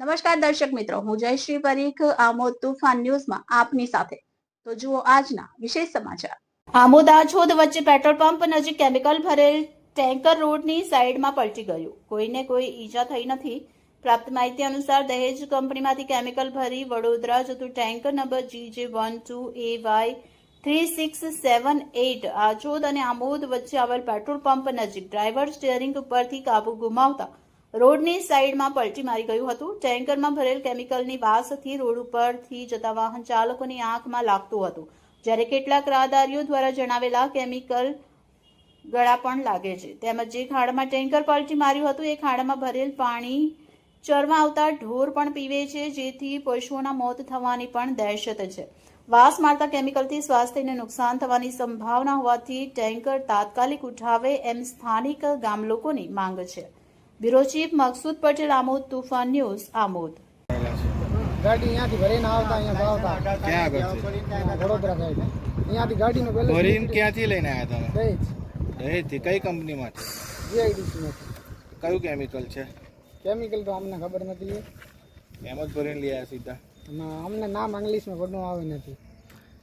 નમસ્કાર દર્શક મિત્રો, હું જયશ્રી પરીખ, આમોદ તુફાન ન્યૂઝમાં આપની સાથે. તો જુઓ આજના વિશેષ સમાચાર. આમોદ આછોદ વચ્ચે પેટ્રોલ પંપ નજીક કેમિકલ ભરેલ ટેન્કર રોડની સાઈડમાં પલટી ગયું. કોઈને કોઈ ઈજા થઈ નથી. પ્રાપ્ત માહિતી અનુસાર દહેજ કંપનીમાંથી કેમિકલ ભરી વડોદરા જતું tanker number GJ one two A Y three six seven eight Achhod અને આમોદ વચ્ચે આવેલ પેટ્રોલ પંપ નજીક ડ્રાઈવર સ્ટીયરિંગ ઉપરથી કાબુ ગુમાવતા રોડની સાઈડમાં પલટી મારી ગયું હતું. ટેન્કરમાં ભરેલ કેમિકલની વાસથી રોડ ઉપરથી જતા વાહન ચાલકોની આંખમાં લાગતું હતું. જ્યારે કેટલાક રાહદારીઓ દ્વારા જણાવેલા કેમિકલ ગળા પણ લાગે છે. તેમજ જે ખાડામાં ટેન્કર પલટી માર્યું હતું, એ ખાડામાં ભરેલ પાણી ચરવા આવતા ઢોર પણ પીવે છે, જેથી પશુઓના મોત થવાની પણ દહેશત છે. વાસ મારતા કેમિકલથી સ્વાસ્થ્યને નુકસાન થવાની સંભાવના હોવાથી ટેન્કર તાત્કાલિક ઉઠાવે એમ સ્થાનિક ગામલોકોની માંગ છે. Bureau chief Maqsood Patel Amod Toofan news Amod. ગાડી અહીંયાથી ભરીને આવતા અહીંયા આવતા. ક્યાં આગળ વડોદરા સાઈડ અહીંયાથી ગાડીનું બેલેન્સ ભરીને ક્યાંથી લઈને આવ્યા દહેજ. તમે દહેજથી? કઈ કંપનીમાંથી જીઆઈડીસી નથી કયું કેમિકલ છે? કેમિકલ તો અમને ખબર નથી. એમ જ ભરીને લઈ આવ્યા સીધા? અને અમને નામ ઇંગ્લિશમાં ઘણું આવે નથી.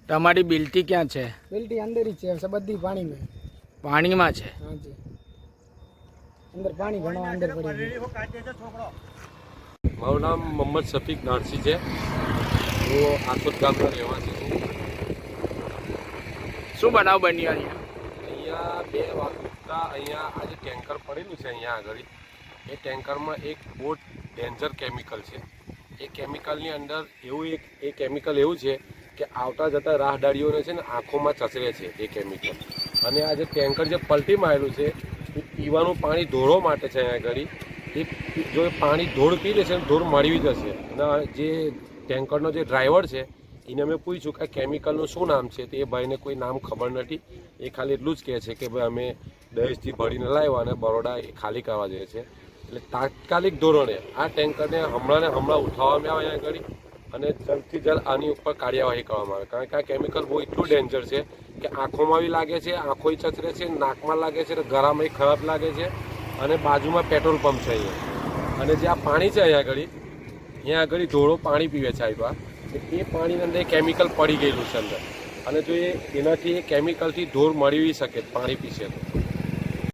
તમારી બિલ્ટી ક્યાં છે? બિલ્ટી અંદર જ છે છે બધી પાણીમાં. પાણીમાં છે? હાજી અંદર પાણી ઘણો અંદર પડી ગયું મારું નામ મોહમ્મદ શફીક નારસી છે. હું આખોદ ગામનો રહેવાસી છું. શું બનાવ બન્યો અહીંયા? અહીંયા બે વાગતા અહીંયા આજે ટેન્કર પડેલું છે અહીંયા આગળ. એ ટેન્કરમાં એક બહુ ડેન્જર કેમિકલ છે. એ કેમિકલની અંદર એવું એક એ કેમિકલ એવું છે કે આવતા જતા રાહદારીઓને છે ને આંખોમાં ચસરે છે એ કેમિકલ. અને આ જે ટેન્કર જે પલટી મારેલું છે પીવાનું પાણી ધોળો માટે છે અહીંયા આગળ એ જો પાણી ધોળ પી લેશે ધોળ મળી જશે. અને જે ટેન્કરનો જે ડ્રાઈવર છે, એને અમે પૂછ્યું કે આ કેમિકલનું શું નામ છે? તો એ ભાઈને કોઈ નામ ખબર નથી. એ ખાલી એટલું જ કહે છે કે ભાઈ અમે દહેજથી ભરીને લાવ્યા અને બરોડા એ ખાલી કરવા જઈએ છે. એટલે તાત્કાલિક ધોરણે આ ટેન્કરને હમણાં ને હમણાં ઉઠાવવામાં આવે અહીંયા આગળ અને જલ્દથી જલ્દ આની ઉપર કાર્યવાહી કરવામાં આવે. કારણ કે આ કેમિકલ બહુ એટલું ડેન્જર છે કે આંખોમાં બી લાગે છે આંખોય ચચરે છે, નાકમાં લાગે છે, ગળામાં ખરાબ લાગે છે અને બાજુમાં પેટ્રોલ પંપ છે અહીંયા. અને જે આ પાણી છે અહીંયા આગળ અહીંયા આગળ ધોળો પાણી પીવે છે આવ્યા એ પાણીની અંદર કેમિકલ પડી ગયેલું છે અંદર. અને જો એ એનાથી એ કેમિકલથી ઢોર મળી શકે, પાણી પીશે તો.